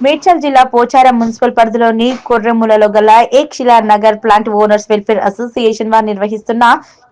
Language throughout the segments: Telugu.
మేడ్చల్ జిల్లా పోచారం మున్సిపల్ పరిధిలోని కొర్రెములలో గల Ekashila Nagar plant owners welfare association వారు నిర్వహిస్తున్న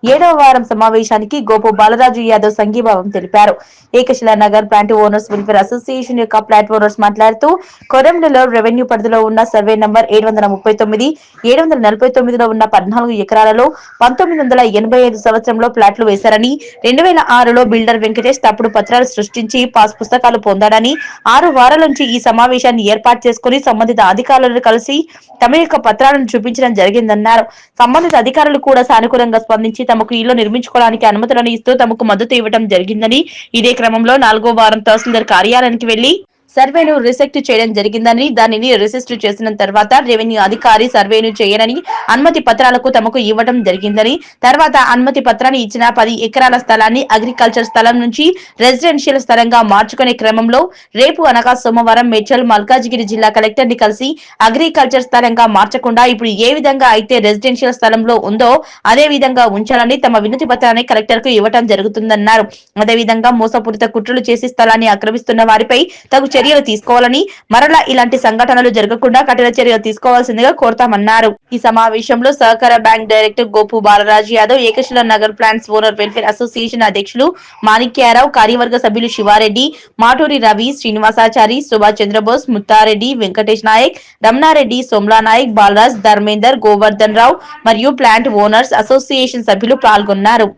ఏడవ వారం సమావేశానికి గోపు బాలరాజు యాదవ్ సంఘీభావం తెలిపారు. Ekashila Nagar plant owners welfare association యొక్క ప్లాంట్ ఓనర్స్ మాట్లాడుతూ కొర్రెములలో రెవెన్యూ పరిధిలో ఉన్న సర్వే నంబర్ ఏడు వందల ముప్పై తొమ్మిది ఏడు వందల నలభై తొమ్మిదిలో ఉన్న పద్నాలుగు ఎకరాలలో పంతొమ్మిది వందల ఎనభై ఐదు సంవత్సరంలో ప్లాట్లు వేశారని రెండు వేల ఆరులో బిల్డర్ వెంకటేష్ తప్పుడు పత్రాలు సృష్టించి పాస్ పుస్తకాలు పొందాడని ఆరు వారాల నుంచి ఈ సమావేశాన్ని ఏర్పాటు చేసుకుని సంబంధిత అధికారులను కలిసి తమ యొక్క పత్రాలను చూపించడం జరిగిందన్నారు. సంబంధిత అధికారులు కూడా సానుకూలంగా స్పందించి తమకు ఇల్లు నిర్మించుకోవడానికి అనుమతులను ఇస్తూ తమకు మద్దతు ఇవ్వడం జరిగిందని ఇదే క్రమంలో నాలుగో వారం తహసీల్దార్ కార్యాలయానికి వెళ్ళి సర్వేను రిసెక్ట్ చేయడం జరిగిందని దానిని రిజిస్టర్ చేసిన తర్వాత రెవెన్యూ అధికారి సర్వేను చేయనని అనుమతి పత్రాలకు తమకు ఇవ్వడం జరిగిందని తర్వాత అనుమతి పత్రాన్ని ఇచ్చిన పది ఎకరాల స్థలాన్ని అగ్రికల్చర్ స్థలం నుంచి రెసిడెన్షియల్ స్థలంగా మార్చుకునే క్రమంలో రేపు అనగా సోమవారం మేడ్చల్ మల్కాజ్గిరి జిల్లా కలెక్టర్ని కలిసి అగ్రికల్చర్ స్థలంగా మార్చకుండా ఇప్పుడు ఏ విధంగా అయితే రెసిడెన్షియల్ స్థలంలో ఉందో అదే విధంగా ఉంచాలని తమ వినతి పత్రాన్ని కలెక్టర్కు ఇవ్వడం జరుగుతుందన్నారు. అదేవిధంగా మోసపూరిత కుట్రలు చేసి స్థలాన్ని ఆక్రమిస్తున్న వారిపై తగు చర్యలు తీసుకోవాలని మరలా ఇలాంటి సంఘటనలు జరగకుండా కఠిన చర్యలు తీసుకోవాల్సిందిగా కోరుతామన్నారు. ఈ సమావేశంలో సహకార bank director Gopu Balaraju Yadav Ekashila Nagar plants owner welfare association అధ్యక్షులు మాణిక్యారావు కార్యవర్గ సభ్యులు శివారెడ్డి మాటూరి రవి శ్రీనివాసాచారి సుభాష్ చంద్రబోస్ ముత్తారెడ్డి వెంకటేష్ నాయక్ రమణారెడ్డి సోమ్లా నాయక్ బాలరాజ్ ధర్మేందర్ గోవర్ధన్ రావు మరియు ప్లాంట్ ఓనర్స్ అసోసియేషన్ సభ్యులు పాల్గొన్నారు.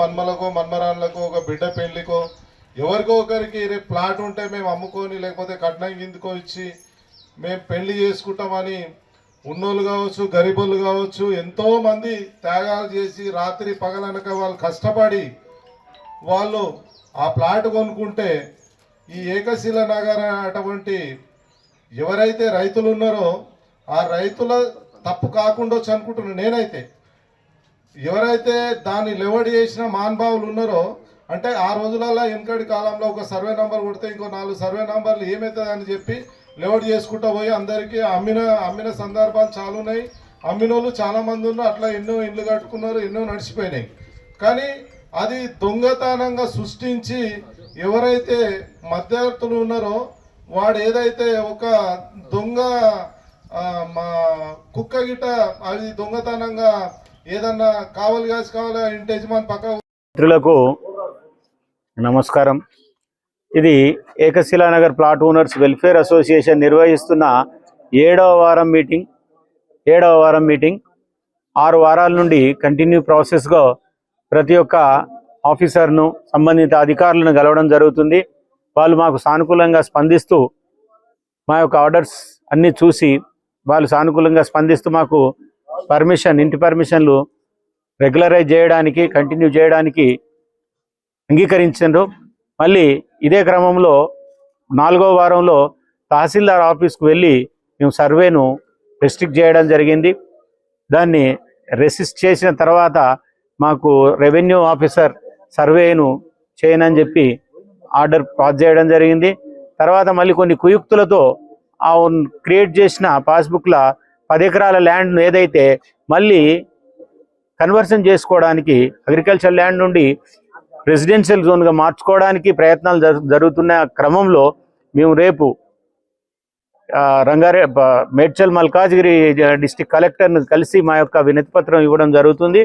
మన్మలకు మన్మరాళ్ళకు ఒక బిడ్డ పెళ్ళికో ఎవరికో ఒకరికి రేపు ప్లాట్ ఉంటే మేము అమ్ముకొని లేకపోతే కట్నం కిందకో ఇచ్చి మేము పెళ్ళి చేసుకుంటామని ఉన్నోళ్ళు కావచ్చు గరీబులు కావచ్చు ఎంతోమంది త్యాగాలు చేసి రాత్రి పగలనక వాళ్ళు కష్టపడి వాళ్ళు ఆ ప్లాట్ కొనుక్కుంటే ఈ ఏకశిల నగర అటువంటి ఎవరైతే రైతులు ఉన్నారో ఆ రైతుల తప్పు కాకుండా అనుకుంటున్నాను నేనైతే. ఎవరైతే దాన్ని లెవడి చేసిన మహానుభావులు ఉన్నారో అంటే ఆ రోజులలో వెనకటి కాలంలో ఒక సర్వే నంబర్ కొడితే ఇంకో నాలుగు సర్వే నంబర్లు ఏమవుతుంది అని చెప్పి లోడ్ చేసుకుంటూ పోయి అందరికీ అమ్మిన అమ్మిన సందర్భాలు చాలా ఉన్నాయి. అమ్మిన వాళ్ళు చాలా మంది ఉన్నారు. అట్లా ఎన్నో ఇండ్లు కట్టుకున్నారు ఎన్నో నడిచిపోయినాయి. కానీ అది దొంగతనంగా సృష్టించి ఎవరైతే మధ్యవర్తులు ఉన్నారో వాడు ఏదైతే ఒక దొంగ మా కుక్క గిట అది దొంగతనంగా ఏదన్నా కావాలి కాసి కావాలి ఇంటి యజమాని పక్క మిత్రులకు నమస్కారం. ఇది Ekashilanagar plot owners welfare association నిర్వహిస్తున్న ఏడవ వారం మీటింగ్. ఏడవ వారం మీటింగ్. ఆరు వారాల నుండి కంటిన్యూ ప్రాసెస్గా ప్రతి ఒక్క ఆఫీసర్ను సంబంధిత అధికారులను కలవడం జరుగుతుంది. వాళ్ళు మాకు సానుకూలంగా స్పందిస్తూ మా యొక్క ఆర్డర్స్ అన్నీ చూసి వాళ్ళు సానుకూలంగా స్పందిస్తూ మాకు పర్మిషన్ ఇంటి పర్మిషన్లు రెగ్యులరైజ్ చేయడానికి కంటిన్యూ చేయడానికి అంగీకరించారు మళ్ళీ ఇదే క్రమంలో నాలుగో వారంలో తహసీల్దార్ ఆఫీస్కు వెళ్ళి మేము సర్వేను రెస్ట్రిక్ట్ చేయడం జరిగింది. దాన్ని రెసిస్ట్ చేసిన తర్వాత మాకు రెవెన్యూ ఆఫీసర్ సర్వేను చేయనని చెప్పి ఆర్డర్ పాస్ చేయడం జరిగింది. తర్వాత మళ్ళీ కొన్ని కుయుక్తులతో ఆ క్రియేట్ చేసిన పాస్బుక్ల పది ఎకరాల ల్యాండ్ను ఏదైతే మళ్ళీ కన్వర్షన్ చేసుకోవడానికి అగ్రికల్చర్ ల్యాండ్ నుండి రెసిడెన్షియల్ జోన్గా మార్చుకోవడానికి ప్రయత్నాలు జరుగుతున్న క్రమంలో మేము రేపు ఆ, రంగారె మేడ్చల్ మల్కాజ్గిరి డిస్టిక్ కలెక్టర్ని కలిసి మా యొక్క వినతి పత్రం ఇవ్వడం జరుగుతుంది.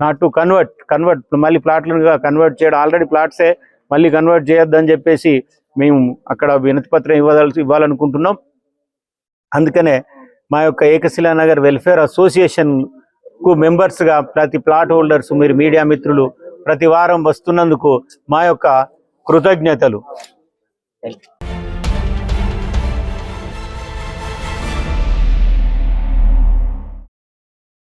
నాట్ టు కన్వర్ట్ కన్వర్ట్ మళ్ళీ ప్లాట్లుగా కన్వర్ట్ చేయడం ఆల్రెడీ ప్లాట్సే మళ్ళీ కన్వర్ట్ చేయొద్దని చెప్పేసి మేము అక్కడ వినతి పత్రం ఇవ్వదలసి ఇవ్వాలనుకుంటున్నాం. అందుకనే మా యొక్క ఏకశిలా నగర్ వెల్ఫేర్ అసోసియేషన్కు మెంబర్స్గా ప్రతి ప్లాట్ హోల్డర్స్ మీరు మీడియా మిత్రులు ప్రతి వారం వస్తున్నందుకు మా యొక్క కృతజ్ఞతలు.